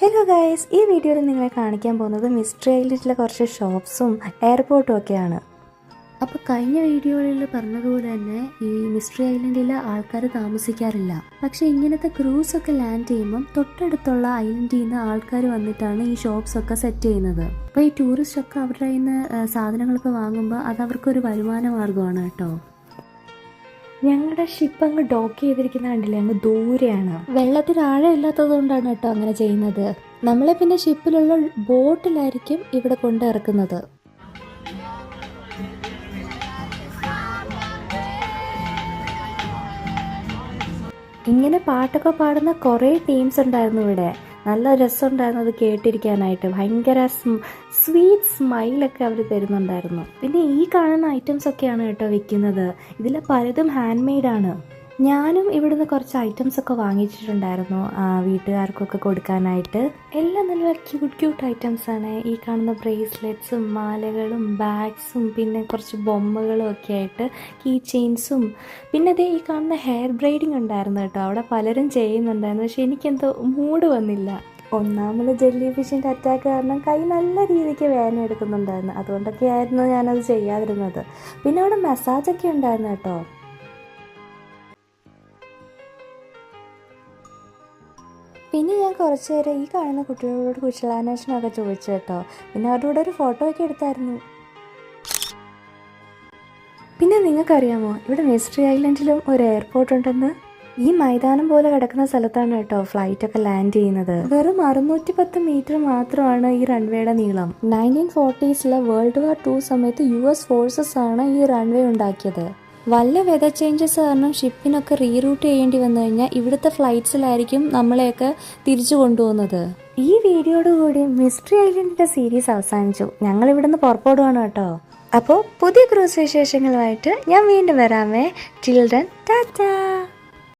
Hello guys ഈ വീഡിയോയിൽ നിങ്ങളെ കാണിക്കാൻ പോകുന്നത് മിസ്റ്ററി ഐലൻഡിലെ കുറച്ച് ഷോപ്സും എയർപോർട്ടും ഒക്കെയാണ്. അപ്പോൾ കഴിഞ്ഞ വീഡിയോയിൽ പറഞ്ഞതുപോലെ തന്നെ ഈ മിസ്റ്ററി ഐലൻഡിൽ ആൾക്കാർ താമസിക്കാറില്ല. പക്ഷെ ഇങ്ങനത്തെ ക്രൂസ് ഒക്കെ ലാൻഡ് ചെയ്യുമ്പം തൊട്ടടുത്തുള്ള ഐലൻഡിൽ നിന്ന് ആൾക്കാർ വന്നിട്ടാണ് ഈ ഷോപ്സ് ഒക്കെ സെറ്റ് ചെയ്യുന്നത്. അപ്പോൾ ഈ ടൂറിസ്റ്റ് ഒക്കെ അവരുടെ കയ്യിൽ നിന്ന് സാധനങ്ങളൊക്കെ വാങ്ങുമ്പോൾ അത് അവർക്കൊരു വരുമാന മാർഗമാണ് കേട്ടോ. ഞങ്ങളുടെ ഷിപ്പ് അങ്ങ് ഡോക്ക് ചെയ്തിരിക്കുന്ന കണ്ടില്ലേ? അങ്ങ് ദൂരെയാണ്. വെള്ളത്തിന് ആഴം ഇല്ലാത്തത് കൊണ്ടാണ് കേട്ടോ അങ്ങനെ ചെയ്യുന്നത്. നമ്മളെ പിന്നെ ഷിപ്പിലുള്ള ബോട്ടിലായിരിക്കും ഇവിടെ കൊണ്ടിറക്കുന്നത് ഇങ്ങനെ പാട്ടൊക്കെ പാടുന്ന കുറേ ടീംസ് ഉണ്ടായിരുന്നു ഇവിടെ. നല്ല രസമുണ്ടായിരുന്നു അത് കേട്ടിരിക്കാനായിട്ട്. ഭയങ്കര സ്വീറ്റ് സ്മൈലൊക്കെ അവർ തരുന്നുണ്ടായിരുന്നു. പിന്നെ ഈ കാണുന്ന ഐറ്റംസ് ഒക്കെയാണ് കേട്ടോ വിൽക്കുന്നത്. ഇതിൽ പലതും ഹാൻഡ് മെയ്ഡാണ് ഞാനും ഇവിടുന്ന് കുറച്ച് ഐറ്റംസ് ഒക്കെ വാങ്ങിച്ചിട്ടുണ്ടായിരുന്നു. വീട്ടുകാർക്കൊക്കെ കൊടുക്കാനായിട്ട്. എല്ലാം നല്ല ക്യൂട്ട് ക്യൂട്ട് ഐറ്റംസ് ആണ്. ഈ കാണുന്ന ബ്രേസ്ലെറ്റ്സും മാലകളും ബാഗ്സും പിന്നെ കുറച്ച് ബൊമ്മകളും ഒക്കെ ആയിട്ട് കീ ചെയിൻസും പിന്നെ അതേ ഈ കാണുന്ന ഹെയർ ബ്രൈഡിങ് ഉണ്ടായിരുന്നു കേട്ടോ. അവിടെ പലരും ചെയ്യുന്നുണ്ടായിരുന്നു. പക്ഷെ എനിക്കെന്തോ മൂഡ് വന്നില്ല. ഒന്നാമത് ജെല്ലി ഫിഷിന്റെ അറ്റാക്ക് കാരണം കൈ നല്ല രീതിക്ക് വേദന എടുക്കുന്നുണ്ടായിരുന്നു. അതുകൊണ്ടൊക്കെ ആയിരുന്നു ഞാനത് ചെയ്യാതിരുന്നത്. പിന്നെ അവിടെ മസാജൊക്കെ ഉണ്ടായിരുന്നു കേട്ടോ. പിന്നെ ഞാൻ കുറച്ച് നേരം ഈ കാണുന്ന കുട്ടികളോട് കുശലാന്വേഷണമൊക്കെ ചോദിച്ചു കേട്ടോ. പിന്നെ അവരുടെ കൂടെ ഒരു ഫോട്ടോ ഒക്കെ എടുത്തായിരുന്നു. പിന്നെ നിങ്ങൾക്കറിയാമോ ഇവിടെ മിസ്റ്ററി ഐലൻഡിലും ഒരു എയർപോർട്ട് ഉണ്ടെന്ന്? ഈ മൈതാനം പോലെ കിടക്കുന്ന സ്ഥലത്താണ് കേട്ടോ ഫ്ലൈറ്റ് ഒക്കെ ലാൻഡ് ചെയ്യുന്നത്. വെറും അറുന്നൂറ്റി പത്ത് മീറ്റർ മാത്രമാണ് ഈ റൺവേയുടെ നീളം. നയന്റീൻ ഫോർട്ടീസിലെ വേൾഡ് വാർ ടു സമയത്ത് യു എസ് ഫോഴ്സസ് ആണ് ഈ റൺവേ ഉണ്ടാക്കിയത്. വല്ല വെതർ ചേഞ്ചസ് കാരണം ഷിപ്പിനൊക്കെ റീറൂട്ട് ചെയ്യേണ്ടി വന്നു കഴിഞ്ഞാൽ ഇവിടുത്തെ ഫ്ലൈറ്റ്സിലായിരിക്കും നമ്മളെയൊക്കെ തിരിച്ചു കൊണ്ടുപോകുന്നത്. ഈ വീഡിയോയോട് കൂടി മിസ്റ്ററി ഐലൻഡിന്റെ സീരീസ് അവസാനിച്ചു. ഞങ്ങൾ ഇവിടുന്ന് പുറപ്പെടുവാണ് കേട്ടോ. അപ്പോൾ പുതിയ ക്രൂസ് വിശേഷങ്ങളുമായിട്ട് ഞാൻ വീണ്ടും വരാമേ. ചിൽഡ്രൻ ടാറ്റാ